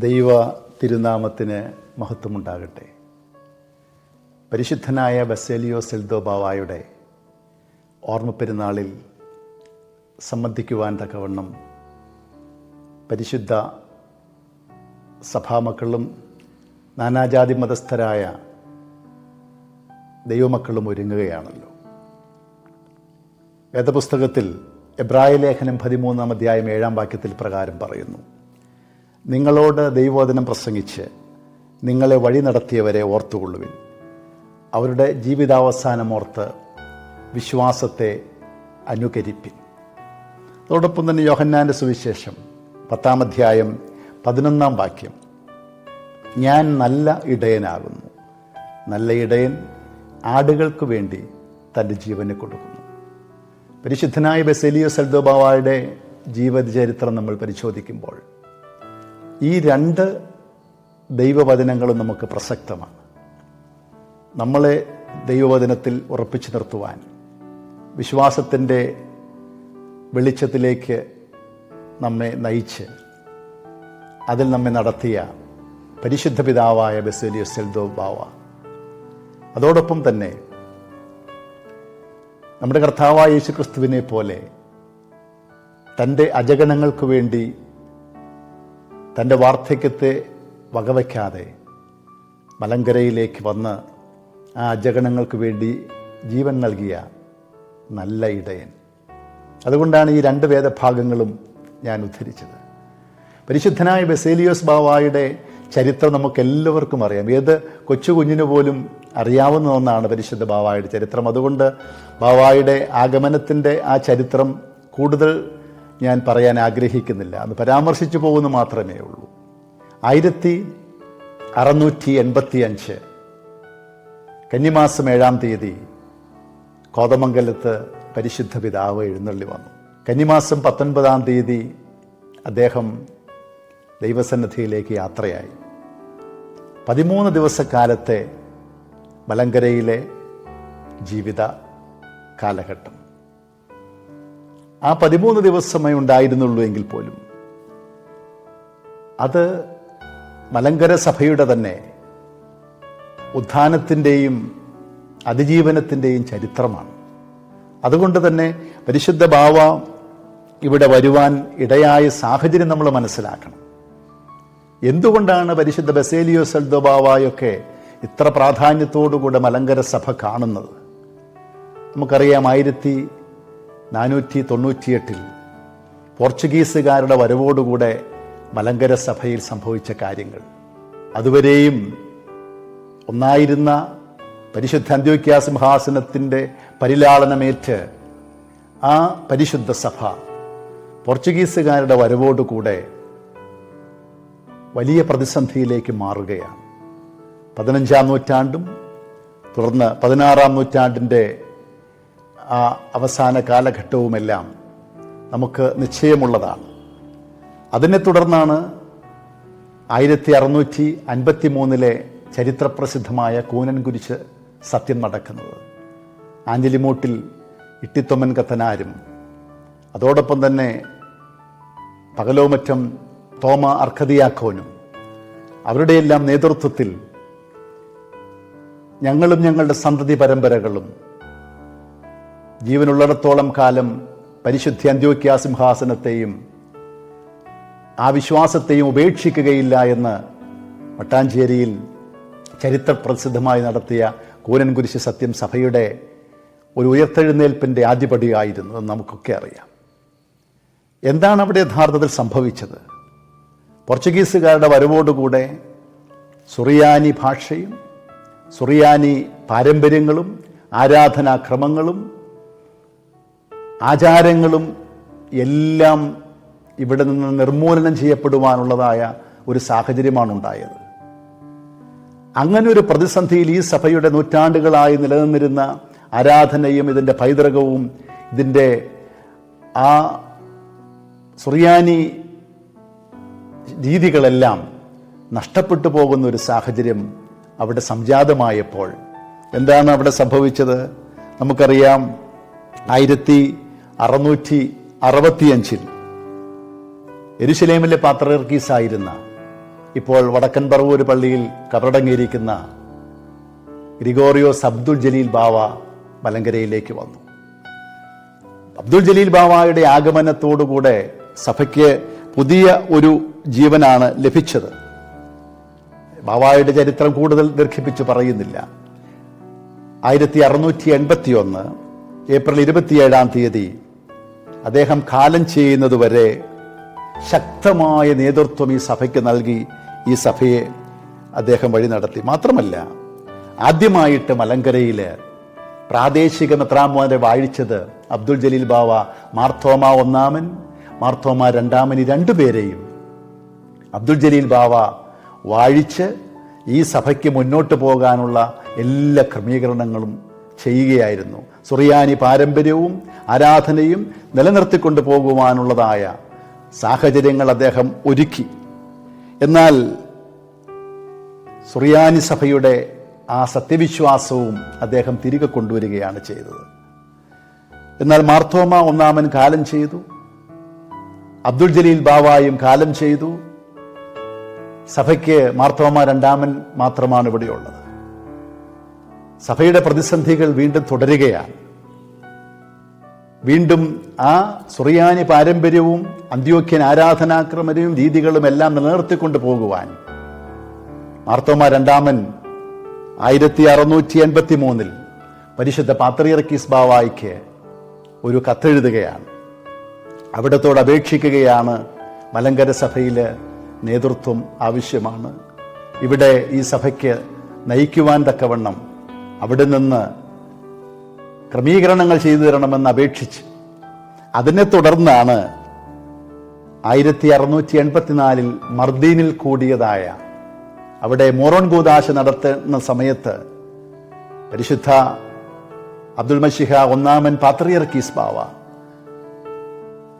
ദൈവ തിരുനാമത്തിന് മഹത്വമുണ്ടാകട്ടെ. പരിശുദ്ധനായ ബസേലിയോ സെൽദോ ബാവായുടെ ഓർമ്മ പെരുന്നാളിൽ സംബന്ധിക്കുവാൻ തക്കവണ്ണം പരിശുദ്ധ സഭാമക്കളും നാനാജാതി മതസ്ഥരായ ദൈവമക്കളും ഒരുങ്ങുകയാണല്ലോ. വേദപുസ്തകത്തിൽ എബ്രായ ലേഖനം പതിമൂന്നാം അധ്യായം ഏഴാം വാക്യത്തിൽ പ്രകാരം പറയുന്നു നിങ്ങളോട് ദൈവവചനം പ്രസംഗിച്ച് നിങ്ങളെ വഴി നടത്തിയവരെ ഓർത്തുകൊള്ളുവിൻ. അവരുടെ ജീവിതാവസാനം ഓർത്ത് വിശ്വാസത്തെ അനുകരിപ്പിൻ. അതോടൊപ്പം തന്നെ യോഹന്നാന്റെ സുവിശേഷം പത്താം അധ്യായം പതിനൊന്നാം വാക്യം. ഞാൻ നല്ല ഇടയനാകുന്നു. നല്ല ഇടയൻ ആടുകൾക്ക് വേണ്ടി തന്റെ ജീവനെ കൊടുക്കുന്നു. പരിശുദ്ധനായ ബെസേലിയോ സൽദോബാവായുടെ ജീവചരിത്രം നമ്മൾ പരിശോധിക്കുമ്പോൾ ഈ രണ്ട് ദൈവവചനങ്ങളും നമുക്ക് പ്രസക്തമാണ്. നമ്മളെ ദൈവവചനത്തിൽ ഉറപ്പിച്ചു നിർത്തുവാൻ വിശ്വാസത്തിന്റെ വെളിച്ചത്തിലേക്ക് നമ്മെ നയിച്ച് അതിൽ നമ്മെ നടത്തിയ പരിശുദ്ധ പിതാവായ ബസേലിയ സെൽദോ ബാവ. അതോടൊപ്പം തന്നെ നമ്മുടെ കർത്താവായ യേശു ക്രിസ്തുവിനെ പോലെ തന്റെ അജഗണങ്ങൾക്ക് വേണ്ടി തന്റെ വാർദ്ധക്യത്തെ വകവയ്ക്കാതെ മലങ്കരയിലേക്ക് വന്ന് ആ അജഗണങ്ങൾക്ക് വേണ്ടി ജീവൻ നൽകിയ നല്ല ഇടയൻ. അതുകൊണ്ടാണ് ഈ രണ്ട് വേദഭാഗങ്ങളും ഞാൻ ഉദ്ധരിച്ചത്. പരിശുദ്ധനായ ബെസേലിയോസ് ബാവായുടെ ചരിത്രം നമുക്ക് എല്ലാവർക്കും അറിയാം. ഏത് കൊച്ചു കുഞ്ഞിന് പോലും അറിയാവുന്ന ഒന്നാണ് പരിശുദ്ധ ബാവായുടെ ചരിത്രം. അതുകൊണ്ട് ബാവായുടെ ആഗമനത്തിന്റെ ആ ചരിത്രം കൂടുതൽ ഞാൻ പറയാൻ ആഗ്രഹിക്കുന്നില്ല. അത് പരാമർശിച്ചു പോകുന്ന മാത്രമേ ഉള്ളൂ. ആയിരത്തി അറുന്നൂറ്റി എൺപത്തി അഞ്ച് കന്നിമാസം ഏഴാം തീയതി കോതമംഗലത്ത് പരിശുദ്ധ പിതാവ് എഴുന്നള്ളി വന്നു. കന്നിമാസം പത്തൊൻപതാം തീയതി അദ്ദേഹം ദൈവസന്നിധിയിലേക്ക് യാത്രയായി. പതിമൂന്ന് ദിവസക്കാലത്തെ മലങ്കരയിലെ ജീവിത കാലഘട്ടം. ആ പതിമൂന്ന് ദിവസമേ ഉണ്ടായിരുന്നുള്ളൂ എങ്കിൽ പോലും. അത് മലങ്കര സഭയുടെ തന്നെ ഉത്ഥാനത്തിന്റെയും അതിജീവനത്തിന്റെയും ചരിത്രമാണ്. അതുകൊണ്ട് തന്നെ പരിശുദ്ധ ഭാവ ഇവിടെ വരുവാൻ ഇടയായ സാഹചര്യം നമ്മൾ മനസ്സിലാക്കണം. എന്തുകൊണ്ടാണ് പരിശുദ്ധ ബസേലിയോ സെൽദോബാവയൊക്കെ ഇത്ര പ്രാധാന്യത്തോടുകൂടെ മലങ്കര സഭ കാണുന്നത്? നമുക്കറിയാം ആയിരത്തി നാനൂറ്റി തൊണ്ണൂറ്റിയെട്ടിൽ പോർച്ചുഗീസുകാരുടെ വരവോടുകൂടെ മലങ്കര സഭയിൽ സംഭവിച്ച കാര്യങ്ങൾ. അതുവരെയും ഒന്നായിരുന്ന പരിശുദ്ധ അന്ത്യോക്യ സിംഹാസനത്തിന്റെ പരിലാളനമേറ്റ് ആ പരിശുദ്ധ സഭ പോർച്ചുഗീസുകാരുടെ വരവോടുകൂടെ വലിയ പ്രതിസന്ധിയിലേക്ക് മാറുകയാണ്. പതിനഞ്ചാം നൂറ്റാണ്ടും തുടർന്ന് പതിനാറാം നൂറ്റാണ്ടിന്റെ ആ അവസാന കാലഘട്ടവുമെല്ലാം നമുക്ക് നിശ്ചയമുള്ളതാണ്. അതിനെ തുടർന്നാണ് ആയിരത്തി അറുന്നൂറ്റി അൻപത്തി മൂന്നിലെ ചരിത്രപ്രസിദ്ധമായ കൂനൻ കുരിശ് സത്യം നടക്കുന്നത്. ആഞ്ഞലിമൂട്ടിൽ ഇട്ടിത്തൊമ്മൻ കത്തനാരും അതോടൊപ്പം തന്നെ പകലോമറ്റം തോമ അർക്കതിയാക്കോനും അവരുടെയെല്ലാം നേതൃത്വത്തിൽ ഞങ്ങളും ഞങ്ങളുടെ സന്തതി പരമ്പരകളും ജീവനുള്ളിടത്തോളം കാലം പരിശുദ്ധി അന്ത്യോക്യ സിംഹാസനത്തെയും ആ വിശ്വാസത്തെയും ഉപേക്ഷിക്കുകയില്ല എന്ന് മട്ടാഞ്ചേരിയിൽ ചരിത്രപ്രസിദ്ധമായി നടത്തിയ കൂനൻകുരിശ് സത്യം സഭയുടെ ഒരു ഉയർത്തെഴുന്നേൽപ്പിന്റെ ആദ്യപടിയായിരുന്നു എന്ന് നമുക്കൊക്കെ അറിയാം. എന്താണ് അവിടെ യഥാർത്ഥത്തിൽ സംഭവിച്ചത്? പോർച്ചുഗീസുകാരുടെ വരവോടുകൂടെ സുറിയാനി ഭാഷയും സുറിയാനി പാരമ്പര്യങ്ങളും ആരാധനാക്രമങ്ങളും ആചാരങ്ങളും എല്ലാം ഇവിടെ നിന്ന് നിർമൂലനം ചെയ്യപ്പെടുവാനുള്ളതായ ഒരു സാഹചര്യമാണ് ഉണ്ടായത് അങ്ങനെ ഒരു പ്രതിസന്ധിയിൽ ഈ സഭയുടെ നൂറ്റാണ്ടുകളായി നിലനിന്നിരുന്ന ആരാധനയും ഇതിന്റെ പൈതൃകവും ഇതിന്റെ ആ സുറിയാനി രീതികളെല്ലാം നഷ്ടപ്പെട്ടു പോകുന്ന ഒരു സാഹചര്യം അവിടെ സംജാതമായപ്പോൾ എന്താണ് അവിടെ സംഭവിച്ചത്? നമുക്കറിയാം ആയിരത്തി അറുന്നൂറ്റി അറുപത്തിയഞ്ചിൽ എരുശലേമിലെ പാത്രർക്കീസായിരുന്ന ഇപ്പോൾ വടക്കൻ പറവൂർ പള്ളിയിൽ കബറടങ്ങിയിരിക്കുന്ന ഗ്രിഗോറിയോസ് അബ്ദുൽ ജലീൽ ബാവ മലങ്കരയിലേക്ക് വന്നു. അബ്ദുൽ ജലീൽ ബാവയുടെ ആഗമനത്തോടുകൂടെ സഭയ്ക്ക് പുതിയ ഒരു ജീവനാണ് ലഭിച്ചത്. ബാവായുടെ ചരിത്രം കൂടുതൽ ദീർഘിപ്പിച്ച് പറയുന്നില്ല. ആയിരത്തി അറുന്നൂറ്റി എൺപത്തി ഒന്ന് ഏപ്രിൽ ഇരുപത്തിയേഴാം തീയതി അദ്ദേഹം കാലം ചെയ്യുന്നതുവരെ ശക്തമായ നേതൃത്വം ഈ സഭയ്ക്ക് നൽകി ഈ സഭയെ അദ്ദേഹം വഴി നടത്തി. മാത്രമല്ല ആദ്യമായിട്ട് മലങ്കരയിൽ പ്രാദേശിക മെത്രാമോനെ വാഴിച്ചത് അബ്ദുൽ ജലീൽ ബാവ മാർത്തോമ ഒന്നാമൻ മാർത്തോമ രണ്ടാമൻ ഈ രണ്ടുപേരെയും അബ്ദുൽ ജലീൽ ബാവ വാഴിച്ച് ഈ സഭയ്ക്ക് മുന്നോട്ട് പോകാനുള്ള എല്ലാ ക്രമീകരണങ്ങളും ചെയ്യുകയായിരുന്നു. സുറിയാനി പാരമ്പര്യവും ആരാധനയും നിലനിർത്തിക്കൊണ്ട് പോകുവാനുള്ളതായ സാഹചര്യങ്ങൾ അദ്ദേഹം ഒരുക്കി. എന്നാൽ സുറിയാനി സഭയുടെ ആ സത്യവിശ്വാസവും അദ്ദേഹം തിരികെ കൊണ്ടുവരികയാണ് ചെയ്തത്. എന്നാൽ മാർത്തോമ ഒന്നാമൻ കാലം ചെയ്തു. അബ്ദുൾ ജലീൽ ബാവായും കാലം ചെയ്തു. സഭയ്ക്ക് മാർത്തോമ രണ്ടാമൻ മാത്രമാണ് ഇവിടെയുള്ളത്. സഭയുടെ പ്രതിസന്ധികൾ വീണ്ടും തുടരുകയാണ്. വീണ്ടും ആ സുറിയാനി പാരമ്പര്യവും അന്ത്യോക്യൻ ആരാധനാക്രമരവും രീതികളും എല്ലാം നിലനിർത്തിക്കൊണ്ട് പോകുവാൻ മാർത്തോമ രണ്ടാമൻ ആയിരത്തി അറുന്നൂറ്റി എൺപത്തി മൂന്നിൽ പരിശുദ്ധ പാത്രിയർക്കീസ് ബാവായിക്ക് ഒരു കത്തെഴുതുകയാണ്. അവിടത്തോട് അപേക്ഷിക്കുകയാണ് മലങ്കര സഭയിൽ നേതൃത്വം ആവശ്യമാണ്. ഇവിടെ ഈ സഭയ്ക്ക് നയിക്കുവാൻ തക്കവണ്ണം അവിടെ നിന്ന് ക്രമീകരണങ്ങൾ ചെയ്തു തരണമെന്ന് അപേക്ഷിച്ച് അതിനെ തുടർന്നാണ് ആയിരത്തി അറുന്നൂറ്റി എൺപത്തിനാലിൽ മർദീനിൽ കൂടിയതായ അവിടെ മോറോൺ ഗോദാശ നടത്തുന്ന സമയത്ത് പരിശുദ്ധ അബ്ദുൽ മഷിഹ ഒന്നാമൻ പാത്രിയർക്കീസ് ബാവ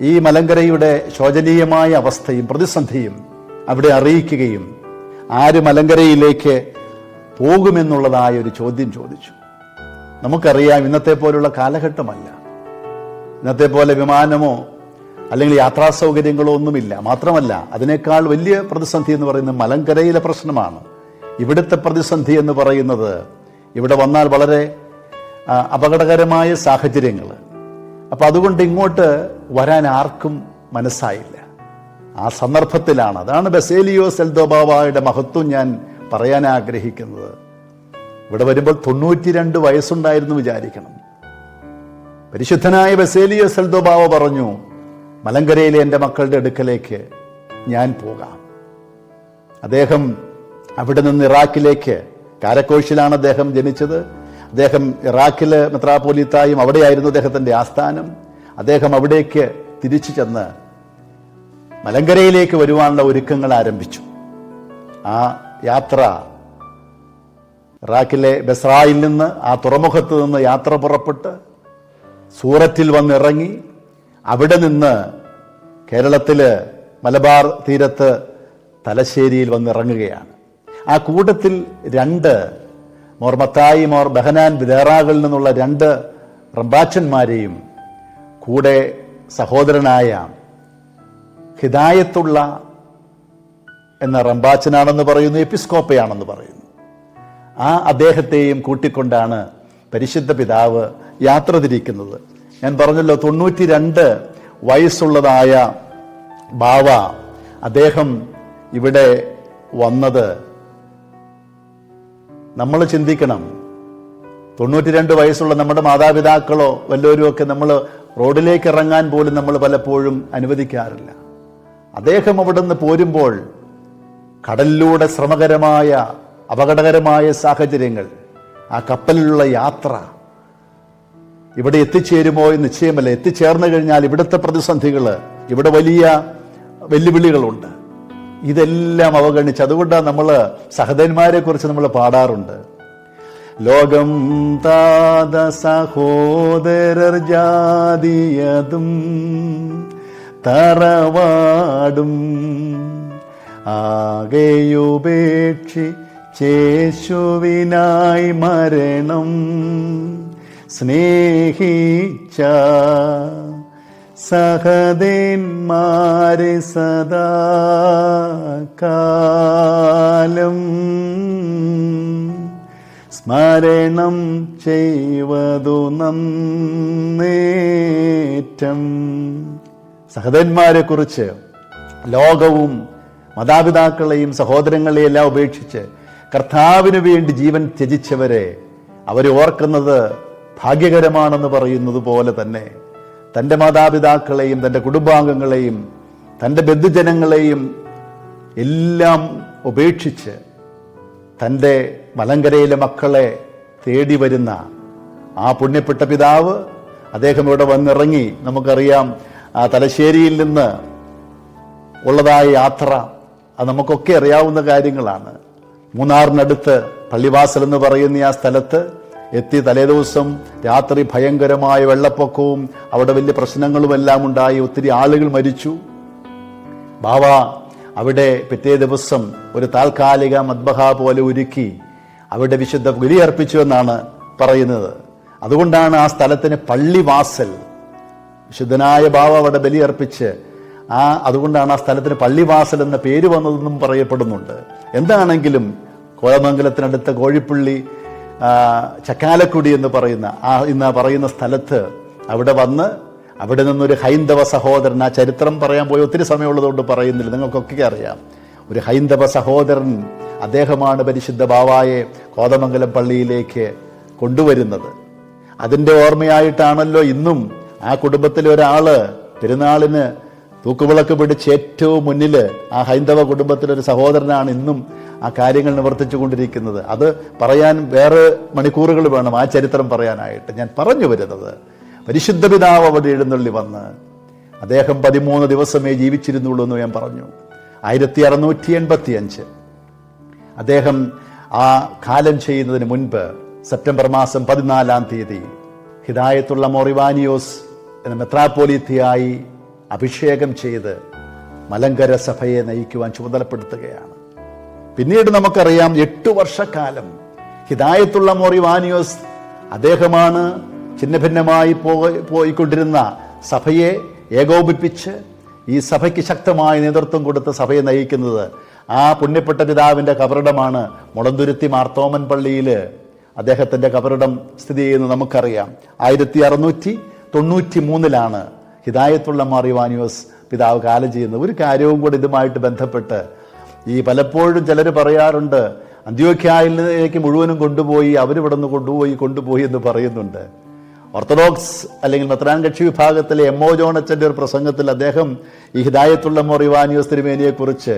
ഈ മലങ്കരയുടെ ശോചനീയമായ അവസ്ഥയും പ്രതിസന്ധിയും അവിടെ അറിയിക്കുകയും ആര് മലങ്കരയിലേക്ക് പോകുമെന്നുള്ളതായ ഒരു ചോദ്യം ചോദിച്ചു. നമുക്കറിയാം ഇന്നത്തെ പോലുള്ള കാലഘട്ടമല്ല. ഇന്നത്തെ പോലെ വിമാനമോ അല്ലെങ്കിൽ യാത്രാ സൗകര്യങ്ങളോ ഒന്നുമില്ല. മാത്രമല്ല അതിനേക്കാൾ വലിയ പ്രതിസന്ധി എന്ന് പറയുന്നത് മലങ്കരയിലെ പ്രശ്നമാണ്. ഇവിടുത്തെ പ്രതിസന്ധി എന്ന് പറയുന്നത് ഇവിടെ വന്നാൽ വളരെ അപകടകരമായ സാഹചര്യങ്ങൾ അപ്പം അതുകൊണ്ട് ഇങ്ങോട്ട് വരാൻ ആർക്കും മനസ്സായില്ല. ആ സന്ദർഭത്തിലാണ്. അതാണ് ബസേലിയോ സെൽദോബാവയുടെ മഹത്വം ഞാൻ പറയാൻ ആഗ്രഹിക്കുന്നത്. ഇവിടെ വരുമ്പോൾ തൊണ്ണൂറ്റി രണ്ട് വയസ്സുണ്ടായിരുന്നു വിചാരിക്കണം. പരിശുദ്ധനായ ബസേലിയ സെൽദോബാവ പറഞ്ഞു മലങ്കരയിലെ എന്റെ മക്കളുടെ അടുക്കലേക്ക് ഞാൻ പോകാം. അദ്ദേഹം അവിടെ നിന്ന് ഇറാഖിലേക്ക് കാരക്കോശിലാണ് അദ്ദേഹം ജനിച്ചത്. അദ്ദേഹം ഇറാഖിൽ മെത്രാപോലിത്തായും അവിടെയായിരുന്നു അദ്ദേഹത്തിന്റെ ആസ്ഥാനം. അദ്ദേഹം അവിടേക്ക് തിരിച്ചു ചെന്ന് മലങ്കരയിലേക്ക് വരുവാനുള്ള ഒരുക്കങ്ങൾ ആരംഭിച്ചു. ആ യാത്ര. ഇറാഖിലെ ബസ്രായിൽ നിന്ന് ആ തുറമുഖത്ത് നിന്ന് യാത്ര പുറപ്പെട്ട് സൂറത്തിൽ വന്നിറങ്ങി അവിടെ നിന്ന് കേരളത്തിൽ മലബാർ തീരത്ത് തലശ്ശേരിയിൽ വന്നിറങ്ങുകയാണ്. ആ കൂട്ടത്തിൽ രണ്ട് മോർ മത്തായി മോർ ബഹനാൻ ബിദേറാകളിൽ നിന്നുള്ള രണ്ട് റംബാച്ചന്മാരെയും കൂടെ സഹോദരനായ ഹിദായത്തുള്ള എന്ന റംബാച്ചനാണെന്ന് പറയുന്നു എപ്പിസ്കോപ്പയാണെന്ന് പറയുന്നു. ആ അദ്ദേഹത്തെയും കൂട്ടിക്കൊണ്ടാണ് പരിശുദ്ധ പിതാവ് യാത്ര തിരിക്കുന്നത്. ഞാൻ പറഞ്ഞല്ലോ തൊണ്ണൂറ്റി രണ്ട് വയസ്സുള്ളതായ ബാവ അദ്ദേഹം ഇവിടെ വന്നത്. നമ്മൾ ചിന്തിക്കണം തൊണ്ണൂറ്റി രണ്ട് വയസ്സുള്ള നമ്മുടെ മാതാപിതാക്കളോ വല്ലവരും ഒക്കെ നമ്മൾ റോഡിലേക്ക് ഇറങ്ങാൻ പോലും നമ്മൾ പലപ്പോഴും അനുവദിക്കാറില്ല. അദ്ദേഹം അവിടെ നിന്ന് പോരുമ്പോൾ കടലിലൂടെ ശ്രമകരമായ അപകടകരമായ സാഹചര്യങ്ങൾ ആ കപ്പലിലുള്ള യാത്ര ഇവിടെ എത്തിച്ചേരുമോ എന്ന് നിശ്ചയമല്ല. എത്തിച്ചേർന്നു കഴിഞ്ഞാൽ ഇവിടുത്തെ പ്രതിസന്ധികൾ ഇവിടെ വലിയ വെല്ലുവിളികളുണ്ട്. ഇതെല്ലാം അവഗണിച്ച് അതുകൊണ്ടാണ് നമ്മൾ സഹോദരന്മാരെ കുറിച്ച് നമ്മൾ പാടാറുണ്ട്. ലോകം താത സഹോദരർ ജാതിയതും തറവാടും ആകെയുപേക്ഷി ചേശുവിനായി മരണം. സ്നേഹിച്ച സഹദേന്മാരെ സദാ കാലം സ്മരണം ചെയ്വതു നന്നേറ്റം. സഹദന്മാരെ കുറിച്ച് ലോകവും മാതാപിതാക്കളെയും സഹോദരങ്ങളെയും എല്ലാം ഉപേക്ഷിച്ച് കർത്താവിന് വേണ്ടി ജീവൻ ത്യജിച്ചവരെ അവരെ ഓർക്കുന്നത് ഭാഗ്യകരമാണെന്ന് പറയുന്നത് പോലെ തന്നെ തന്റെ മാതാപിതാക്കളെയും തന്റെ കുടുംബാംഗങ്ങളെയും തന്റെ ബന്ധുജനങ്ങളെയും എല്ലാം ഉപേക്ഷിച്ച് തന്റെ മലങ്കരയിലെ മക്കളെ തേടി വരുന്ന ആ പുണ്യപ്പെട്ട പിതാവ് അദ്ദേഹം ഇവിടെ വന്നിറങ്ങി. നമുക്കറിയാം തലശ്ശേരിയിൽ നിന്ന് ഉള്ളതായ യാത്ര അത് നമുക്കൊക്കെ അറിയാവുന്ന കാര്യങ്ങളാണ്. മൂന്നാറിനടുത്ത് പള്ളിവാസൽ എന്ന് പറയുന്ന ആ സ്ഥലത്ത് എത്തി തലേദിവസം രാത്രി ഭയങ്കരമായ വെള്ളപ്പൊക്കവും അവിടെ വലിയ പ്രശ്നങ്ങളുമെല്ലാം ഉണ്ടായി. ഒത്തിരി ആളുകൾ മരിച്ചു. ബാവ അവിടെ പിറ്റേ ദിവസം ഒരു താൽക്കാലിക മദ്ബഹ പോലെ ഒരുക്കി അവിടെ വിശുദ്ധ ഗുലി ബലിയർപ്പിച്ചു എന്നാണ് പറയുന്നത്. അതുകൊണ്ടാണ് ആ സ്ഥലത്തിന് പള്ളിവാസൽ വിശുദ്ധനായ ബാവ അവിടെ ബലിയർപ്പിച്ച് ആ അതുകൊണ്ടാണ് ആ സ്ഥലത്തിന് പള്ളിവാസൽ എന്ന പേര് വന്നതെന്നും പറയപ്പെടുന്നുണ്ട്. എന്താണെങ്കിലും കോലമംഗലത്തിനടുത്ത കോഴിപ്പള്ളി ചക്കാലക്കുടി എന്ന് പറയുന്ന ആ ഇന്ന് പറയുന്ന സ്ഥലത്ത് അവിടെ വന്ന് അവിടെ നിന്നൊരു ഹൈന്ദവ സഹോദരൻ ആ ചരിത്രം പറയാൻ പോയി ഒത്തിരി സമയമുള്ളതുകൊണ്ട് പറയുന്നില്ല നിങ്ങൾക്കൊക്കെ അറിയാം. ഒരു ഹൈന്ദവ സഹോദരൻ അദ്ദേഹമാണ് പരിശുദ്ധ ബാവായെ കോതമംഗലം പള്ളിയിലേക്ക് കൊണ്ടുവരുന്നത്. അതിന്റെ ഓർമ്മയായിട്ടാണല്ലോ ഇന്നും ആ കുടുംബത്തിലെ ഒരാൾ പെരുന്നാളിന് തൂക്കുവിളക്ക് പിടിച്ച് ഏറ്റവും മുന്നിൽ ആ ഹൈന്ദവ കുടുംബത്തിലെ ഒരു സഹോദരനാണ് ഇന്നും ആ കാര്യങ്ങൾ നിവർത്തിച്ചു കൊണ്ടിരിക്കുന്നത്. അത് പറയാൻ വേറെ മണിക്കൂറുകൾ വേണം ആ ചരിത്രം പറയാനായിട്ട്. ഞാൻ പറഞ്ഞു വരുന്നത് പരിശുദ്ധ പിതാവ് അവിടെ എഴുന്നള്ളി വന്ന് അദ്ദേഹം പതിമൂന്ന് ദിവസമേ ജീവിച്ചിരുന്നുള്ളൂ എന്ന് ഞാൻ പറഞ്ഞു. ആയിരത്തി അറുന്നൂറ്റി എൺപത്തി അഞ്ച് അദ്ദേഹം ആ കാലം ചെയ്യുന്നതിന് മുൻപ് സെപ്റ്റംബർ മാസം പതിനാലാം തീയതി ഹിദായത്തുള്ള മോറിവാനിയോസ് എന്ന മെത്രാപ്പോലിത്തിയായി അഭിഷേകം ചെയ്ത് മലങ്കര സഭയെ നയിക്കുവാൻ ചുമതലപ്പെടുത്തുകയാണ്. പിന്നീട് നമുക്കറിയാം എട്ടു വർഷക്കാലം ഹിദായത്തുള്ള മൊറിവാനിയോസ് അദ്ദേഹമാണ് ഛിന്നഭിന്നമായി പോയി പോയിക്കൊണ്ടിരുന്ന സഭയെ ഏകോപിപ്പിച്ച് ഈ സഭയ്ക്ക് ശക്തമായ നേതൃത്വം കൊടുത്ത് സഭയെ നയിക്കുന്നത് ആ പുണ്യപ്പെട്ട പിതാവിന്റെ കബറിടമാണ് മുളന്തുരുത്തി മാർത്തോമൻ പള്ളിയിൽ അദ്ദേഹത്തിന്റെ കബറിടം സ്ഥിതി ചെയ്യുന്നത് നമുക്കറിയാം. ആയിരത്തി അറുന്നൂറ്റി തൊണ്ണൂറ്റി മൂന്നിലാണ് ഹിദായത്തുള്ള മാറിവാനിയോസ് പിതാവ് കാലം ചെയ്യുന്നത്. ഒരു കാര്യവും കൂടി ഇതുമായിട്ട് ബന്ധപ്പെട്ട് ഈ പലപ്പോഴും ചിലർ പറയാറുണ്ട് അന്ത്യോഖ്യായിലേക്ക് മുഴുവനും കൊണ്ടുപോയി അവരിവിടെ നിന്ന് കൊണ്ടുപോയി കൊണ്ടുപോയി എന്ന് പറയുന്നുണ്ട്. ഓർത്തഡോക്സ് അല്ലെങ്കിൽ മെത്രാൻ കക്ഷി വിഭാഗത്തിലെ എം ഒ ജോണച്ചന്റെ ഒരു പ്രസംഗത്തിൽ അദ്ദേഹം ഈ ഹിദായത്തുള്ള മൊറിവാനിയോസ് തിരുമേനിയെക്കുറിച്ച്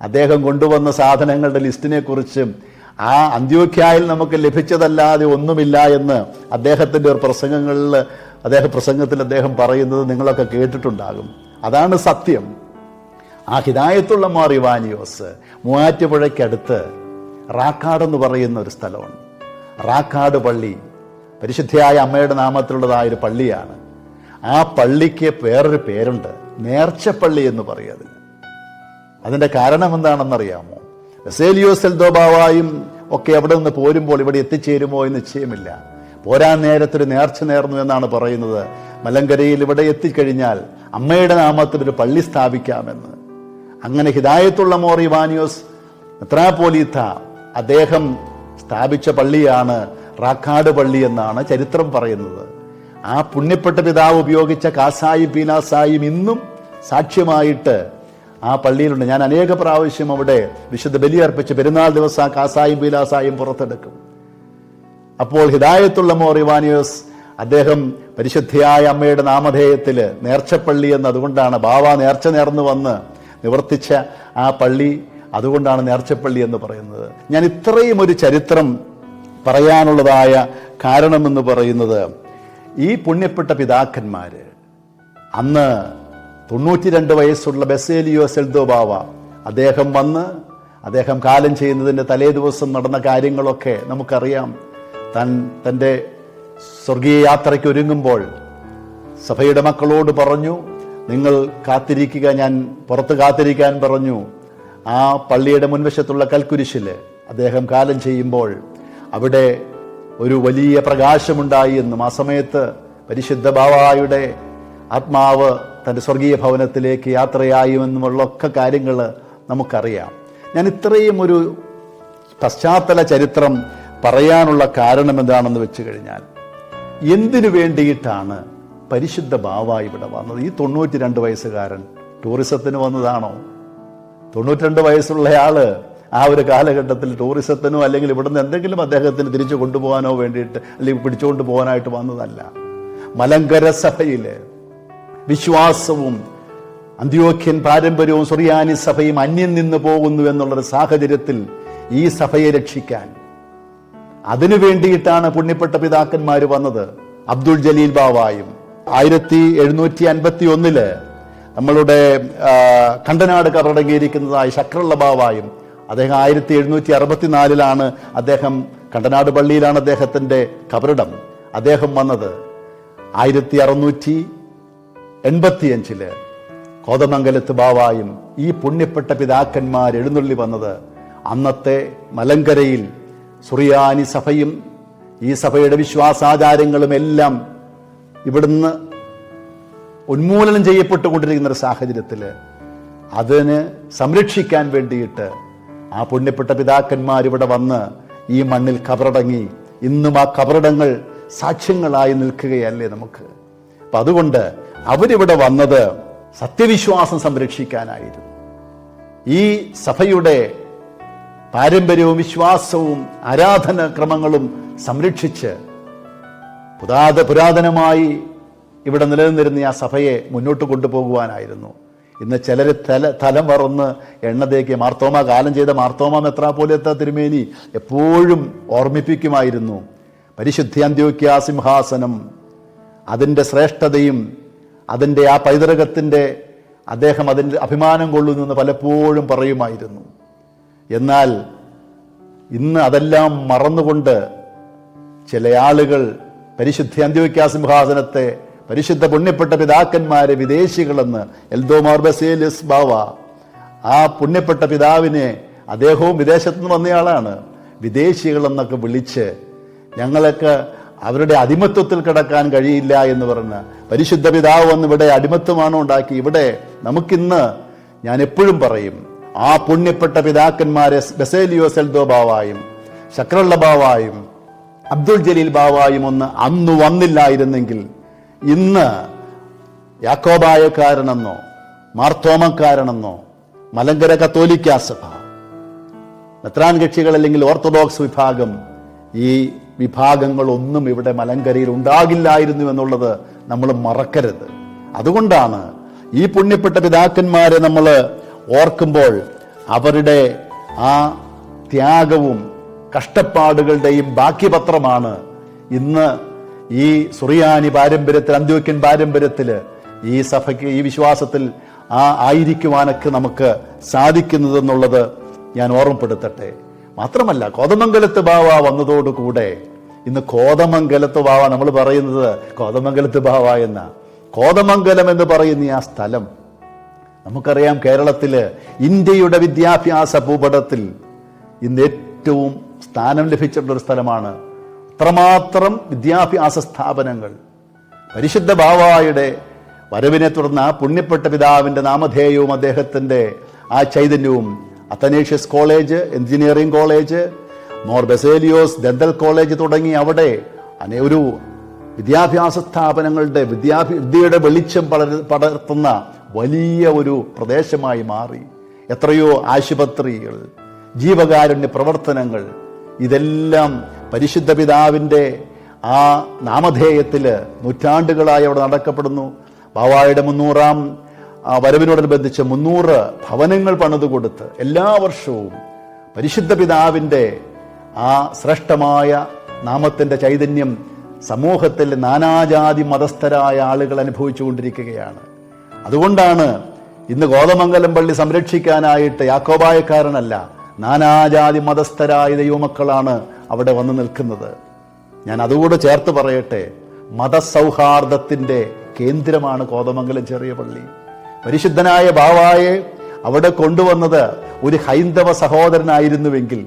അദ്ദേഹം കൊണ്ടുവന്ന സാധനങ്ങളുടെ ലിസ്റ്റിനെ കുറിച്ചും ആ അന്ത്യോഖ്യായിൽ നമുക്ക് ലഭിച്ചതല്ലാതെ ഒന്നുമില്ല എന്ന് അദ്ദേഹത്തിന്റെ ഒരു പ്രസംഗങ്ങളിൽ അദ്ദേഹം പ്രസംഗത്തിൽ അദ്ദേഹം പറയുന്നത് നിങ്ങളൊക്കെ കേട്ടിട്ടുണ്ടാകും. അതാണ് സത്യം. ആ ഹിദായത്തുള്ള മാറിവാനിയോസ് മൂവാറ്റുപുഴയ്ക്കടുത്ത് റാക്കാടെന്ന് പറയുന്ന ഒരു സ്ഥലമാണ്. റാക്കാട് പള്ളി. പരിശുദ്ധയായ അമ്മയുടെ നാമത്തിലുള്ളതായ ഒരു പള്ളിയാണ്. ആ പള്ളിക്ക് വേറൊരു പേരുണ്ട്. നേർച്ചപ്പള്ളി എന്ന് പറയുന്നത് അതിന്റെ കാരണം എന്താണെന്നറിയാമോ? ബസേലിയോസ് എൽദോബാവായും ഒക്കെ അവിടെ നിന്ന് പോരുമ്പോൾ ഇവിടെ എത്തിച്ചേരുമോ എന്ന് നിശ്ചയമില്ല. പോരാൻ നേരത്തൊരു നേർച്ച നേർന്നു എന്നാണ് പറയുന്നത്. മലങ്കരയിൽ ഇവിടെ എത്തിക്കഴിഞ്ഞാൽ അമ്മയുടെ നാമത്തിൽ ഒരു പള്ളി സ്ഥാപിക്കാമെന്ന്. അങ്ങനെ ഹിദായത്തുള്ള മോറി വാനിയോസ് മെത്രാപോലീത്ത അദ്ദേഹം സ്ഥാപിച്ച പള്ളിയാണ് റാക്കാട് പള്ളി എന്നാണ് ചരിത്രം പറയുന്നത്. ആ പുണ്യപ്പെട്ട പിതാവ് ഉപയോഗിച്ച കാസായും പീനാസായും ഇന്നും സാക്ഷ്യമായിട്ട് ആ പള്ളിയിലുണ്ട്. ഞാൻ അനേക പ്രാവശ്യം അവിടെ വിശുദ്ധ ബലിയർപ്പിച്ച് പെരുന്നാൾ ദിവസം ആ കാസായും പീലാസായും പുറത്തെടുക്കും. അപ്പോൾ ഹിദായത്തുള്ള മോറിവാനിയോസ് അദ്ദേഹം പരിശുദ്ധിയായ അമ്മയുടെ നാമധേയത്തിൽ നേർച്ചപ്പള്ളി എന്ന് അതുകൊണ്ടാണ് ബാവ നേർച്ച നേർന്നു വന്ന് നിവർത്തിച്ച ആ പള്ളി അതുകൊണ്ടാണ് നേർച്ചപ്പള്ളി എന്ന് പറയുന്നത്. ഞാൻ ഇത്രയും ഒരു ചരിത്രം പറയാനുള്ളതായ കാരണമെന്ന് പറയുന്നത് ഈ പുണ്യപ്പെട്ട പിതാക്കന്മാർ അന്ന് തൊണ്ണൂറ്റി രണ്ട് വയസ്സുള്ള ബസേലിയോ സെൽദോ ബാവ അദ്ദേഹം വന്ന് അദ്ദേഹം കാലം ചെയ്യുന്നതിന്റെ തലേ ദിവസം നടന്ന കാര്യങ്ങളൊക്കെ നമുക്കറിയാം. താൻ തന്റെ സ്വർഗീയ യാത്രയ്ക്ക് ഒരുങ്ങുമ്പോൾ സഭയുടെ മക്കളോട് പറഞ്ഞു നിങ്ങൾ കാത്തിരിക്കുക ഞാൻ പുറത്ത് കാത്തിരിക്കാൻ പറഞ്ഞു. ആ പള്ളിയുടെ മുൻവശത്തുള്ള കൽക്കുരിശിൽ അദ്ദേഹം കാലം ചെയ്യുമ്പോൾ അവിടെ ഒരു വലിയ പ്രകാശമുണ്ടായി എന്നും ആ സമയത്ത് പരിശുദ്ധ ബാവായുടെ ആത്മാവ് തന്റെ സ്വർഗീയ ഭവനത്തിലേക്ക് യാത്രയായുമെന്നുമുള്ള ഒക്കെ കാര്യങ്ങൾ നമുക്കറിയാം. ഞാൻ ഇത്രയും ഒരു പശ്ചാത്തല ചരിത്രം പറയാനുള്ള കാരണം എന്താണെന്ന് വെച്ച് കഴിഞ്ഞാൽ എന്തിനു വേണ്ടിയിട്ടാണ് പരിശുദ്ധ ബാവ ഇവിടെ വന്നത്? ഈ തൊണ്ണൂറ്റി രണ്ട് വയസ്സുകാരൻ ടൂറിസത്തിന് വന്നതാണോ? തൊണ്ണൂറ്റിരണ്ട് വയസ്സുള്ളയാൾ ആ ഒരു കാലഘട്ടത്തിൽ ടൂറിസത്തിനോ അല്ലെങ്കിൽ ഇവിടുന്ന് എന്തെങ്കിലും അദ്ദേഹത്തിന് തിരിച്ചു കൊണ്ടുപോകാനോ വേണ്ടിയിട്ട് അല്ലെങ്കിൽ പിടിച്ചുകൊണ്ട് പോകാനായിട്ട് വന്നതല്ല. മലങ്കര സഭയിൽ വിശ്വാസവും അന്ത്യോഖ്യൻ പാരമ്പര്യവും സുറിയാനി സഭയും അന്യം നിന്ന് പോകുന്നു എന്നുള്ളൊരു സാഹചര്യത്തിൽ ഈ സഭയെ രക്ഷിക്കാൻ അതിനു വേണ്ടിയിട്ടാണ് പുണ്യപ്പെട്ട പിതാക്കന്മാർ വന്നത്. അബ്ദുൾ ജലീൽ ബാവായും. ആയിരത്തി എഴുന്നൂറ്റി അൻപത്തി ഒന്നിൽ നമ്മളുടെ കണ്ടനാട് കറടങ്ങിയിരിക്കുന്നതായ ശക്രുള്ള ബാവായും അദ്ദേഹം ആയിരത്തി എഴുന്നൂറ്റി അറുപത്തിനാലിലാണ് അദ്ദേഹം കണ്ടനാട് പള്ളിയിലാണ് അദ്ദേഹത്തിന്റെ കബറിടം അദ്ദേഹം വന്നത്. ആയിരത്തി അറുന്നൂറ്റി എൺപത്തിയഞ്ചിൽ കോതമംഗലത്ത് ബാവായും ഈ പുണ്യപ്പെട്ട പിതാക്കന്മാർ എഴുന്നള്ളി വന്നത് അന്നത്തെ മലങ്കരയിൽ സുറിയാനി സഭയും ഈ സഭയുടെ വിശ്വാസാചാരങ്ങളും എല്ലാം ഇവിടുന്ന് ഉന്മൂലനം ചെയ്യപ്പെട്ടുകൊണ്ടിരിക്കുന്ന ഒരു സാഹചര്യത്തിൽ അതിന് സംരക്ഷിക്കാൻ വേണ്ടിയിട്ട് ആ പുണ്യപ്പെട്ട പിതാക്കന്മാർ ഇവിടെ വന്ന് ഈ മണ്ണിൽ കബറടങ്ങി. ഇന്നും ആ കബറടങ്ങൾ സാക്ഷ്യങ്ങളായി നിൽക്കുകയല്ലേ നമുക്ക്? അപ്പൊ അതുകൊണ്ട് അവരിവിടെ വന്നത് സത്യവിശ്വാസം സംരക്ഷിക്കാനായിരുന്നു. ഈ സഭയുടെ പാരമ്പര്യവും വിശ്വാസവും ആരാധനാക്രമങ്ങളും സംരക്ഷിച്ച് പുരാത പുരാതനമായി ഇവിടെ നിലനിന്നിരുന്ന ആ സഭയെ മുന്നോട്ട് കൊണ്ടുപോകുവാനായിരുന്നു. ഇന്ന് ചിലർ തല തലം വറന്ന് എണ്ണ തേക്കി മാർത്തോമ കാലം ചെയ്ത മാർത്തോമ മെത്രാപോലത്തെ തിരുമേനി എപ്പോഴും ഓർമ്മിപ്പിക്കുമായിരുന്നു. പരിശുദ്ധി അന്ത്യോക്യ സിംഹാസനം അതിന്റെ ശ്രേഷ്ഠതയും അതിന്റെ ആ പൈതൃകത്തിന്റെ അദ്ദേഹം അതിന്റെ അഭിമാനം കൊള്ളുന്നു എന്ന് പലപ്പോഴും പറയുമായിരുന്നു. എന്നാൽ ഇന്ന് അതെല്ലാം മറന്നുകൊണ്ട് ചില ആളുകൾ പരിശുദ്ധ അന്ത്യോക്യ സിംഹാസനത്തെ പരിശുദ്ധ പുണ്യപ്പെട്ട പിതാക്കന്മാരെ വിദേശികളെന്ന് എൽദോ മാർബസേലിസ് ബാവ ആ പുണ്യപ്പെട്ട പിതാവിനെ അദ്ദേഹവും വിദേശത്തു നിന്ന് വന്നയാളാണ്. വിദേശികളെന്നൊക്കെ വിളിച്ച് ഞങ്ങളൊക്കെ അവരുടെ അടിമത്വത്തിൽ കിടക്കാൻ കഴിയില്ല എന്ന് പറഞ്ഞ് പരിശുദ്ധ പിതാവ് വന്ന് ഇവിടെ അടിമത്വമാണോ ഉണ്ടാക്കി? ഇവിടെ നമുക്കിന്ന് ഞാൻ എപ്പോഴും പറയും ആ പുണ്യപ്പെട്ട പിതാക്കന്മാരെ ബസേലിയോ സെൽദോ ബാവായും ശക്രള്ള ബാവായും അബ്ദുൾ ജലീൽ ബാവായും ഒന്ന് അന്ന് വന്നില്ലായിരുന്നെങ്കിൽ ഇന്ന് യാക്കോബായക്കാരനെന്നോ മാർത്തോമക്കാരനെന്നോ മലങ്കര കത്തോലിക്ക സഭ മെത്രാൻ കക്ഷികൾ അല്ലെങ്കിൽ ഓർത്തഡോക്സ് വിഭാഗം ഈ വിഭാഗങ്ങളൊന്നും ഇവിടെ മലങ്കരയിൽ ഉണ്ടാകില്ലായിരുന്നു എന്നുള്ളത് നമ്മൾ മറക്കരുത്. അതുകൊണ്ടാണ് ഈ പുണ്യപ്പെട്ട പിതാക്കന്മാരെ നമ്മൾ ഓർക്കുമ്പോൾ അവരുടെ ആ ത്യാഗവും കഷ്ടപ്പാടുകളുടെയും ബാക്കിപത്രമാണ് ഇന്ന് ഈ സുറിയാനി പാരമ്പര്യത്തിൽ അന്ത്യോക്യൻ പാരമ്പര്യത്തിൽ ഈ സഭയ്ക്ക് ഈ വിശ്വാസത്തിൽ ആ ആയിരിക്കുവാനൊക്കെ നമുക്ക് സാധിക്കുന്നതെന്നുള്ളത് ഞാൻ ഓർമ്മപ്പെടുത്തട്ടെ. മാത്രമല്ല കോതമംഗലത്ത് ബാവ വന്നതോടുകൂടെ ഇന്ന് കോതമംഗലത്ത് ബാവ നമ്മൾ പറയുന്നത് കോതമംഗലത്ത് ബാവ എന്ന കോതമംഗലം എന്ന് പറയുന്ന ആ സ്ഥലം നമുക്കറിയാം കേരളത്തിൽ ഇന്ത്യയുടെ വിദ്യാഭ്യാസ ഭൂപടത്തിൽ ഇന്ന് ഏറ്റവും സ്ഥാനം ലഭിച്ചിട്ടുള്ള ഒരു സ്ഥലമാണ് അത്രമാത്രം വിദ്യാഭ്യാസ സ്ഥാപനങ്ങൾ. പരിശുദ്ധ ബാവായുടെ വരവിനെ തുടർന്ന് ആ പുണ്യപ്പെട്ട പിതാവിന്റെ നാമധേയവും അദ്ദേഹത്തിന്റെ ആ ചൈതന്യവും Athanasius college engineering college Mor Baselios dental college തുടങ്ങി അവിടെ അനേ ഒരു വിദ്യാഭ്യാസ സ്ഥാപനങ്ങളുടെ വിദ്യാഭ്യ വിദ്യയുടെ വെളിച്ചം പടർ പടർത്തുന്ന വലിയ ഒരു പ്രദേശമായി മാറി. എത്രയോ ആശുപത്രികൾ ജീവകാരുണ്യ പ്രവർത്തനങ്ങൾ ഇതെല്ലാം പരിശുദ്ധ പിതാവിന്റെ ആ നാമധേയത്തിൽ നൂറ്റാണ്ടുകളായി അവിടെ നടക്കപ്പെടുന്നു. ബാവായുടെ മുന്നൂറാം വരവിനോടനുബന്ധിച്ച് മുന്നൂറ് ഭവനങ്ങൾ പണിതു കൊടുത്ത് എല്ലാ വർഷവും പരിശുദ്ധ പിതാവിന്റെ ആ ശ്രേഷ്ഠമായ നാമത്തിന്റെ ചൈതന്യം സമൂഹത്തിൽ നാനാജാതി മതസ്ഥരായ ആളുകൾ അനുഭവിച്ചുകൊണ്ടിരിക്കുകയാണ്. അതുകൊണ്ടാണ് ഇന്ന് ഗോതമംഗലം പള്ളി സംരക്ഷിക്കാനായിട്ട് യാക്കോബായക്കാരനല്ല നാനാജാതി മതസ്ഥരായ ദൈവമക്കളാണ് അവിടെ വന്ന് നിൽക്കുന്നത്. ഞാൻ അതുകൂടെ ചേർത്ത് പറയട്ടെ മതസൗഹാർദ്ദത്തിന്റെ കേന്ദ്രമാണ് കോതമംഗലം ചെറിയ പള്ളി. പരിശുദ്ധനായ ബാവായെ അവിടെ കൊണ്ടുവന്നത് ഒരു ഹൈന്ദവ സഹോദരനായിരുന്നുവെങ്കിൽ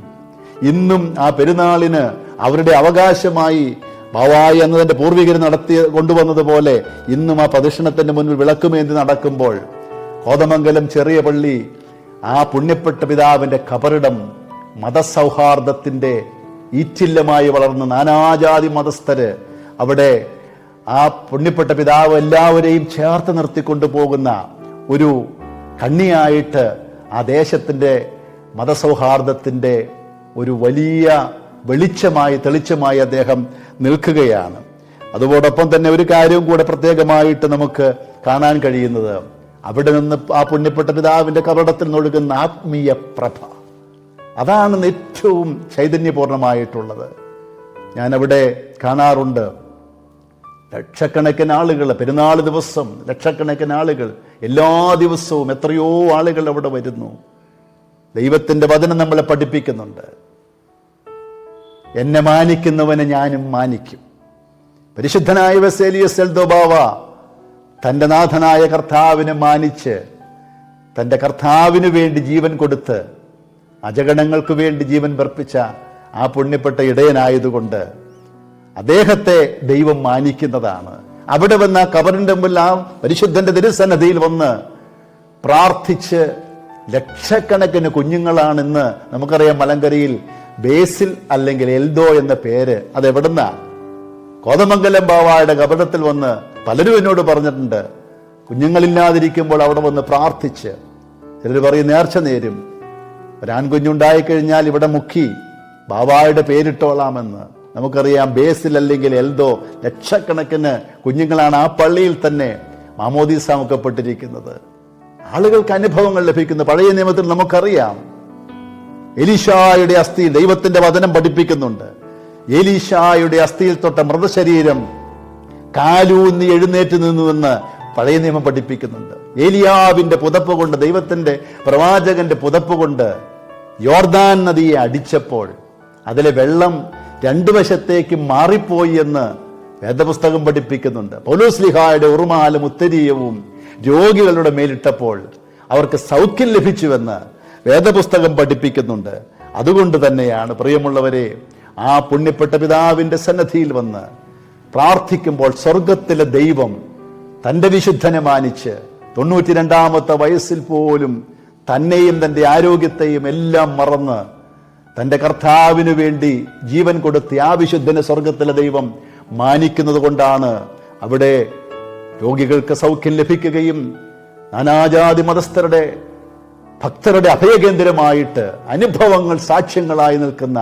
ഇന്നും ആ പെരുന്നാളിന് അവരുടെ അവകാശമായി ബാവായി എന്നതിന്റെ പൂർവികർ നടത്തി കൊണ്ടുവന്നതുപോലെ ഇന്നും ആ പ്രദക്ഷിണത്തിന്റെ മുന്നിൽ വിളക്കുമേന്തി നടക്കുമ്പോൾ കോതമംഗലം ചെറിയ പള്ളി ആ പുണ്യപ്പെട്ട പിതാവിന്റെ കബറിടം മതസൗഹാർദ്ദത്തിന്റെ ഈറ്റില്ലമായി വളർന്ന് നാനാജാതി മതസ്ഥര് അവിടെ ആ പുണ്യപ്പെട്ട പിതാവ് എല്ലാവരെയും ചേർത്ത് നിർത്തിക്കൊണ്ടു പോകുന്ന ഒരു കണ്ണിയായിട്ട് ആ ദേശത്തിന്റെ മതസൗഹാർദ്ദത്തിന്റെ ഒരു വലിയ വെളിച്ചമായി തെളിച്ചമായി അദ്ദേഹം നിൽക്കുകയാണ്. അതോടൊപ്പം തന്നെ ഒരു കാര്യവും കൂടെ പ്രത്യേകമായിട്ട് നമുക്ക് കാണാൻ കഴിയുന്നത്. അവിടെ നിന്ന് ആ പുണ്യപ്പെട്ട പിതാവിന്റെ കപടത്തിൽ നിന്നൊഴുകുന്ന ആത്മീയ പ്രഭ. അതാണ് ഏറ്റവും ചൈതന്യപൂർണമായിട്ടുള്ളത്. ഞാനവിടെ കാണാറുണ്ട്. ലക്ഷക്കണക്കിന് ആളുകൾ പെരുന്നാൾ ദിവസം ലക്ഷക്കണക്കിന് ആളുകൾ എല്ലാ ദിവസവും എത്രയോ ആളുകൾ അവിടെ വരുന്നു. ദൈവത്തിന്റെ വചനം നമ്മളെ പഠിപ്പിക്കുന്നുണ്ട്. എന്നെ മാനിക്കുന്നവനെ ഞാനും മാനിക്കും. പരിശുദ്ധനായ വെസേലിയസ് എൽദോബാവ തന്റെ നാഥനായ കർത്താവിനെ മാനിച്ച് തന്റെ കർത്താവിന് വേണ്ടി ജീവൻ കൊടുത്ത് അജഗണങ്ങൾക്ക് വേണ്ടി ജീവൻ വർപ്പിച്ച ആ പുണ്യപ്പെട്ട ഇടയനായതുകൊണ്ട് അദ്ദേഹത്തെ ദൈവം മാനിക്കുന്നതാണ്. അവിടെ വന്ന ആ കബറിന്റെ മുമ്പിൽ ആ പരിശുദ്ധന്റെ തിരുസന്നതിയിൽ വന്ന് പ്രാർത്ഥിച്ച് ലക്ഷക്കണക്കിന് കുഞ്ഞുങ്ങളാണ് ഇന്ന് നമുക്കറിയാം മലങ്കരയിൽ ബേസിൽ അല്ലെങ്കിൽ എൽദോ എന്ന പേര് അതെവിടുന്ന? കോതമംഗലം ബാവായുടെ കപടത്തിൽ വന്ന് പലരും എന്നോട് പറഞ്ഞിട്ടുണ്ട് കുഞ്ഞുങ്ങളില്ലാതിരിക്കുമ്പോൾ അവിടെ വന്ന് പ്രാർത്ഥിച്ച്. ചിലർ പറയും നേർച്ച നേരും. ഒരാൺകുഞ്ഞുണ്ടായിക്കഴിഞ്ഞാൽ ഇവിടെ മുക്കി ബാവായുടെ പേരിട്ടോളാമെന്ന്. നമുക്കറിയാം ബേസിൽ അല്ലെങ്കിൽ എൽദോ ലക്ഷക്കണക്കിന് കുഞ്ഞുങ്ങളാണ് ആ പള്ളിയിൽ തന്നെ മാമോദീസ മുക്കപ്പെട്ടിരിക്കുന്നത്. ആളുകൾക്ക് അനുഭവങ്ങൾ ലഭിക്കുന്നു പഴയ നിയമത്തിൽ നമുക്കറിയാം. എലീഷായുടെ അസ്ഥി ദൈവത്തിന്റെ വചനം പഠിപ്പിക്കുന്നുണ്ട്. എലീഷായുടെ അസ്ഥിയിൽ തൊട്ട മൃതശരീരം കാലൂന്നി എഴുന്നേറ്റ് നിന്നുവെന്ന് പഴയ നിയമം പഠിപ്പിക്കുന്നുണ്ട്. ഏലിയാവിന്റെ പുതപ്പ് കൊണ്ട് ദൈവത്തിന്റെ പ്രവാചകന്റെ പുതപ്പ് കൊണ്ട് യോർദാൻ നദിയെ അടിച്ചപ്പോൾ അതിലെ വെള്ളം രണ്ടു വശത്തേക്ക് മാറിപ്പോയി എന്ന് വേദപുസ്തകം പഠിപ്പിക്കുന്നുണ്ട്. പൗലോസ്ലിഹായുടെ ഉറുമാലും ഉത്തരീയവും രോഗികളുടെ മേലിട്ടപ്പോൾ അവർക്ക് സൗഖ്യം ലഭിച്ചുവെന്ന് വേദപുസ്തകം പഠിപ്പിക്കുന്നുണ്ട്. അതുകൊണ്ട് തന്നെയാണ് പ്രിയമുള്ളവരെ ആ പുണ്യപ്പെട്ട പിതാവിന്റെ സന്നദ്ധിയിൽ വന്ന് പ്രാർത്ഥിക്കുമ്പോൾ സ്വർഗത്തിലെ ദൈവം തന്റെ വിശുദ്ധനെ മാനിച്ച് തൊണ്ണൂറ്റി രണ്ടാമത്തെ വയസ്സിൽ പോലും തന്നെയും തന്റെ ആരോഗ്യത്തെയും എല്ലാം മറന്ന് തന്റെ കർത്താവിനു വേണ്ടി ജീവൻ കൊടുത്ത് ആ വിശുദ്ധനെ സ്വർഗത്തിലെ ദൈവം മാനിക്കുന്നത് കൊണ്ടാണ് അവിടെ രോഗികൾക്ക് സൗഖ്യം ലഭിക്കുകയും നാനാജാതി മതസ്ഥരുടെ ഭക്തരുടെ അഭയകേന്ദ്രമായിട്ട് അനുഭവങ്ങൾ സാക്ഷ്യങ്ങളായി നിൽക്കുന്ന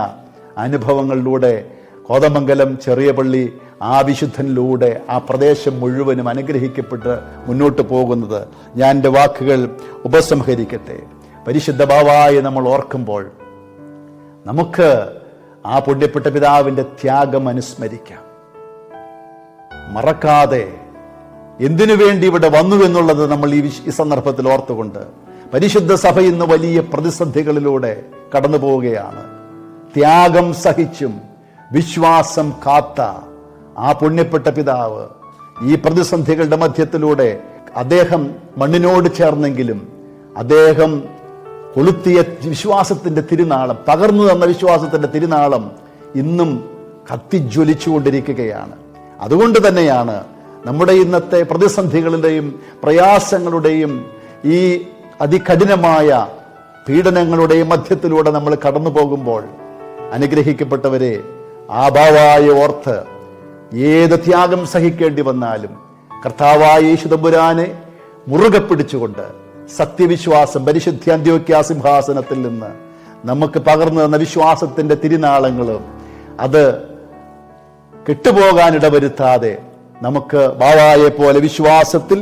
അനുഭവങ്ങളിലൂടെ കോതമംഗലം ചെറിയ പള്ളി ആ വിശുദ്ധനിലൂടെ ആ പ്രദേശം മുഴുവനും അനുഗ്രഹിക്കപ്പെട്ട് മുന്നോട്ട് പോകുന്നത് ഞാൻ എന്റെ വാക്കുകൾ ഉപസംഹരിക്കട്ടെ. പരിശുദ്ധ ഭാവായി നമ്മൾ ഓർക്കുമ്പോൾ നമുക്ക് ആ പുണ്യപ്പെട്ട പിതാവിന്റെ ത്യാഗം അനുസ്മരിക്കാം. മറക്കാതെ എന്തിനു വേണ്ടി ഇവിടെ വന്നു എന്നുള്ളത് നമ്മൾ ഈ ഈ സന്ദർഭത്തിൽ ഓർത്തുകൊണ്ട് പരിശുദ്ധ സഭ ഇന്ന് വലിയ പ്രതിസന്ധികളിലൂടെ കടന്നു പോവുകയാണ്. ത്യാഗം സഹിച്ചും വിശ്വാസം കാത്ത ആ പുണ്യപ്പെട്ട പിതാവ് ഈ പ്രതിസന്ധികളുടെ മധ്യത്തിലൂടെ അദ്ദേഹം മണ്ണിനോട് ചേർന്നെങ്കിലും അദ്ദേഹം കൊളുത്തിയ വിശ്വാസത്തിന്റെ തിരുനാളം പകർന്നു തന്ന വിശ്വാസത്തിന്റെ തിരുനാളം ഇന്നും കത്തിജ്വലിച്ചുകൊണ്ടിരിക്കുകയാണ്. അതുകൊണ്ട് തന്നെയാണ് നമ്മുടെ ഇന്നത്തെ പ്രതിസന്ധികളുടെയും പ്രയാസങ്ങളുടെയും ഈ അതികഠിനമായ പീഡനങ്ങളുടെ മധ്യത്തിലൂടെ നമ്മൾ കടന്നു പോകുമ്പോൾ അനുഗ്രഹിക്കപ്പെട്ടവരെ ആഭാവായ ഓർത്ത് ഏത് ത്യാഗം സഹിക്കേണ്ടി വന്നാലും കർത്താവായ യേശുദമ്പുരാനെ മുറുകെ പിടിച്ചുകൊണ്ട് സത്യവിശ്വാസം പരിശുദ്ധി അന്ത്യോക്യ സിംഹാസനത്തിൽ നിന്ന് നമുക്ക് പകർന്നു തന്ന വിശ്വാസത്തിന്റെ തിരുനാളങ്ങളും അത് കെട്ടുപോകാൻ ഇടവരുത്താതെ നമുക്ക് ബാവായെ പോലെ വിശ്വാസത്തിൽ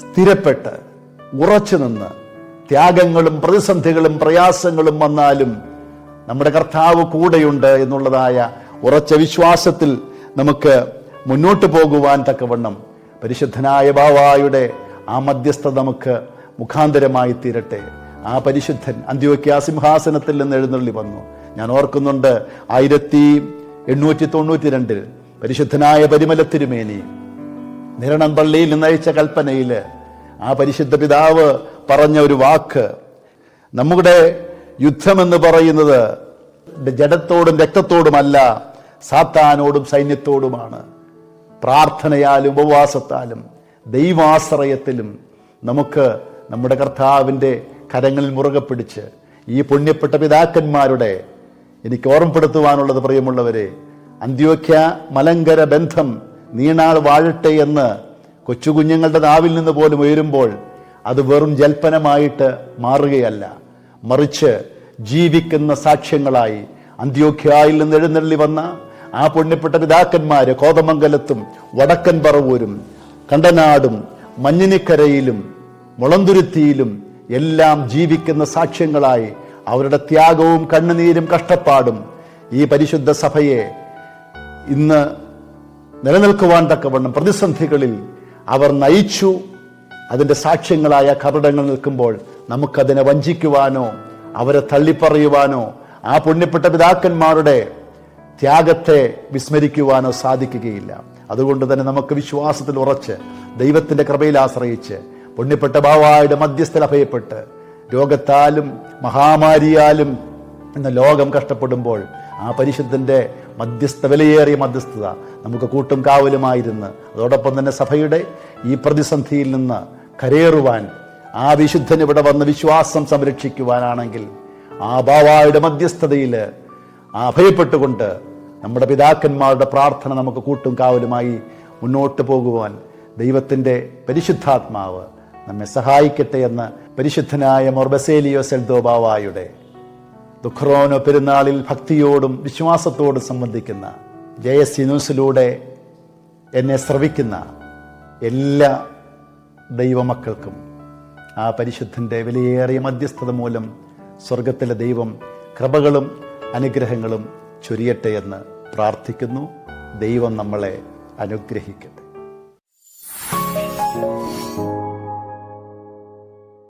സ്ഥിരപ്പെട്ട് ഉറച്ചു നിന്ന് ത്യാഗങ്ങളും പ്രതിസന്ധികളും പ്രയാസങ്ങളും വന്നാലും നമ്മുടെ കർത്താവ് കൂടെയുണ്ട് എന്നുള്ളതായ ഉറച്ച വിശ്വാസത്തിൽ നമുക്ക് മുന്നോട്ട് പോകുവാൻ തക്കവണ്ണം പരിശുദ്ധനായ ബാവായുടെ ആ മധ്യസ്ഥത നമുക്ക് മുഖാന്തരമായി തീരട്ടെ. ആ പരിശുദ്ധൻ അന്ത്യോക്യ സിംഹാസനത്തിൽ നിന്ന് എഴുന്നള്ളി വന്നു. ഞാൻ ഓർക്കുന്നുണ്ട് ആയിരത്തി എണ്ണൂറ്റി തൊണ്ണൂറ്റി രണ്ടിൽ പരിശുദ്ധനായ പരിമല തിരുമേനി നിരണം പള്ളിയിൽ നിന്നയച്ച കൽപ്പനയിൽ ആ പരിശുദ്ധ പിതാവ് പറഞ്ഞ ഒരു വാക്ക്. നമ്മുടെ യുദ്ധമെന്ന് പറയുന്നത് ജഡത്തോടും രക്തത്തോടുമല്ല സാത്താനോടും സൈന്യത്തോടുമാണ്. പ്രാർത്ഥനയാലും ഉപവാസത്താലും ദൈവാശ്രയത്തിലും നമുക്ക് നമ്മുടെ കർത്താവിന്റെ കരങ്ങളിൽ മുറുകെ പിടിച്ച് ഈ പുണ്യപ്പെട്ട പിതാക്കന്മാരുടെ എനിക്ക് ഓർമ്മപ്പെടുത്തുവാനുള്ളത് പ്രിയമുള്ളവരെ അന്ത്യോഖ്യ മലങ്കര ബന്ധം നീണാൾ വാഴട്ടെ എന്ന് കൊച്ചു കുഞ്ഞുങ്ങളുടെ നാവിൽ നിന്ന് പോലും ഉയരുമ്പോൾ അത് വെറും ജൽപ്പനമായിട്ട് മാറുകയല്ല. മറിച്ച് ജീവിക്കുന്ന സാക്ഷ്യങ്ങളായി അന്ത്യോഖ്യായിൽ നിന്ന് എഴുന്നള്ളി വന്ന ആ പുണ്യപ്പെട്ട പിതാക്കന്മാര് കോതമംഗലത്തും വടക്കൻ പറവൂരും കണ്ടനാടും മഞ്ഞിനിക്കരയിലും മുളന്തുരുത്തിയിലും എല്ലാം ജീവിക്കുന്ന സാക്ഷ്യങ്ങളായി അവരുടെ ത്യാഗവും കണ്ണുനീരും കഷ്ടപ്പാടും ഈ പരിശുദ്ധ സഭയെ ഇന്ന് നിലനിൽക്കുവാൻ തക്കവണ്ണം പ്രതിസന്ധികളിൽ അവർ നയിച്ചു. അതിന്റെ സാക്ഷ്യങ്ങളായ കപടങ്ങൾ നിൽക്കുമ്പോൾ നമുക്കതിനെ വഞ്ചിക്കുവാനോ അവരെ തള്ളിപ്പറയുവാനോ ആ പുണ്യപ്പെട്ട പിതാക്കന്മാരുടെ ത്യാഗത്തെ വിസ്മരിക്കുവാനോ സാധിക്കുകയില്ല. അതുകൊണ്ട് തന്നെ നമുക്ക് വിശ്വാസത്തിൽ ഉറച്ച് ദൈവത്തിന്റെ കൃപയിൽ ആശ്രയിച്ച് പുണ്യപ്പെട്ട ബാവായുടെ മധ്യസ്ഥൽ അഭയപ്പെട്ട് രോഗത്താലും മഹാമാരിയാലും ഇന്ന് ലോകം കഷ്ടപ്പെടുമ്പോൾ ആ പരിശുദ്ധന്റെ മധ്യസ്ഥ വിലയേറിയ മധ്യസ്ഥത നമുക്ക് കൂട്ടും കാവലുമായിരുന്ന് അതോടൊപ്പം തന്നെ സഭയുടെ ഈ പ്രതിസന്ധിയിൽ നിന്ന് കരയേറുവാൻ ആ വിശുദ്ധൻ ഇവിടെ വന്ന് വിശ്വാസം സംരക്ഷിക്കുവാനാണെങ്കിൽ ആ ബാവായുടെ മധ്യസ്ഥതയിൽ ആ അഭയപ്പെട്ടുകൊണ്ട് നമ്മുടെ പിതാക്കന്മാരുടെ പ്രാർത്ഥന നമുക്ക് കൂട്ടും കാവലുമായി മുന്നോട്ട് പോകുവാൻ ദൈവത്തിന്റെ പരിശുദ്ധാത്മാവ് നമ്മെ സഹായിക്കട്ടെ എന്ന് പരിശുദ്ധനായ മൊർബസേലിയോ സെൽദോ ബാവായുടെ ദുഃഖറോനോ പെരുന്നാളിൽ ഭക്തിയോടും വിശ്വാസത്തോടും സംബന്ധിക്കുന്ന ജയസി ന്യൂസിലൂടെ എന്നെ ശ്രവിക്കുന്ന എല്ലാ ദൈവമക്കൾക്കും ആ പരിശുദ്ധന്റെ വിലയേറിയ മധ്യസ്ഥത മൂലം സ്വർഗത്തിലെ ദൈവം കൃപകളും അനുഗ്രഹങ്ങളും ചൊരിയട്ടെ എന്ന് പ്രാർത്ഥിക്കുന്നു. ദൈവം നമ്മളെ അനുഗ്രഹിക്കട്ടെ